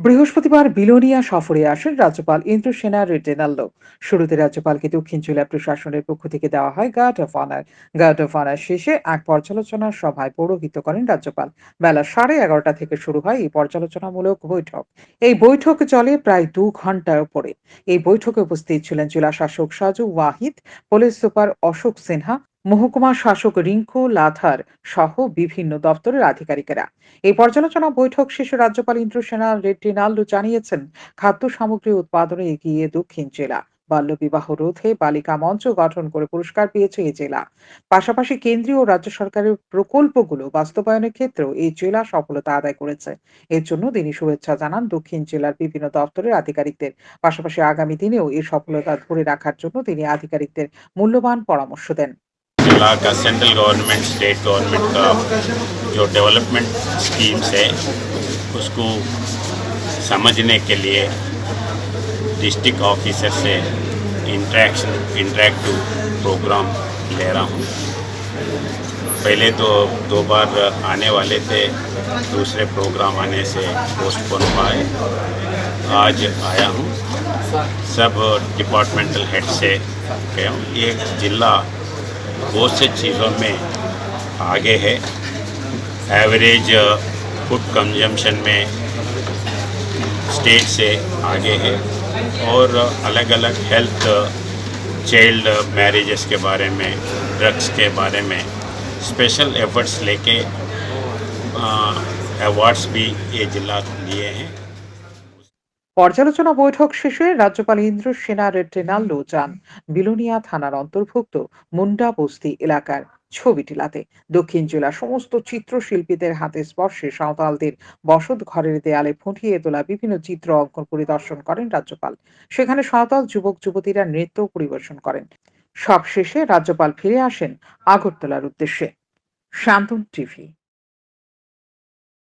বৃহস্পতিবার বিলোনিয়া সফরে আসেন রাজ্যপাল ইন্দ্রসেনা রেড্ডেনাল্লো। শুরুতে রাজ্যপালকে দক্ষিণ জেলা প্রশাসনের পক্ষ থেকে দেওয়া হয় guard of honour. Guard of honour শেষে এক পর্যালোচনা সভায় পৌরোহিত্য করেন রাজ্যপাল। বেলা সাড়ে এগারোটা থেকে শুরু হয় এই পর্যালোচনামূলক বৈঠক। এই বৈঠক চলে প্রায় দু ঘণ্টার উপরে। এই বৈঠকে উপস্থিত ছিলেন জেলা শাসক সাজু ওয়াহিদ, পুলিশ সুপার অশোক সিনহা মহকুমা শাসক রিঙ্কু লাথার সহ বিভিন্ন দপ্তরের আধিকারিকেরা। এই পর্যালোচনা বৈঠক শেষে রাজ্যপাল ইন্দ্র ইন্দ্রসেনা রেড্ডিনাল্ডু জানিয়েছেন, খাদ্য সামগ্রী উৎপাদনে এগিয়ে দক্ষিণ জেলা। বাল্যবিবাহ রোধে বালিকা মঞ্চ গঠন করে পুরস্কার পেয়েছে এই জেলা। পাশাপাশি কেন্দ্রীয় ও রাজ্য সরকারের প্রকল্পগুলো বাস্তবায়নের ক্ষেত্রেও এই জেলা সফলতা আদায় করেছে। এর জন্য তিনি শুভেচ্ছা জানান দক্ষিণ জেলার বিভিন্ন দপ্তরের আধিকারিকদের। পাশাপাশি আগামী দিনেও এই সফলতা ধরে রাখার জন্য তিনি আধিকারিকদের মূল্যবান পরামর্শ দেন। जिला का सेंट्रल गवर्नमेंट स्टेट गवर्नमेंट का जो डेवलपमेंट स्कीम्स है, उसको समझने के लिए डिस्ट्रिक्ट ऑफिसर से इंटरेक्शन इंटरेक्टिव प्रोग्राम ले रहा हूँ। पहले तो दो बार आने वाले थे, दूसरे प्रोग्राम आने से पोस्टपोन है। आज आया हूँ। सब डिपार्टमेंटल हेड से गया हूँ। ये जिला बहुत से चीज़ों में आगे है। एवरेज फ़ूड कंजम्पशन में स्टेट से आगे है। और अलग अलग हेल्थ चाइल्ड मैरिजेस के बारे में ड्रग्स के बारे में स्पेशल एफर्ट्स लेके अवार्ड्स भी ये जिला लिए हैं। পর্যালোচনা বৈঠক শেষে রাজ্যপাল ইন্দ্র সেনা রেড্ডেনাল্লো যান। বিলোনিয়া থানার অন্তর্ভুক্ত মুন্ডা বস্তি এলাকার ছবিটিলাতে। দক্ষিণ জেলার সমস্ত চিত্রশিল্পীদের হাতে স্পর্শে সাঁওতালদের বসত ঘরের দেয়ালে ফুটিয়ে তোলা বিভিন্ন চিত্র অঙ্কন পরিদর্শন করেন রাজ্যপাল। সেখানে সাঁওতাল যুবক, যুবতীরা নৃত্য পরিবেশন করেন। সবশেষে রাজ্যপাল ফিরে আসেন আগরতলার উদ্দেশ্যে। শান্তন টিভি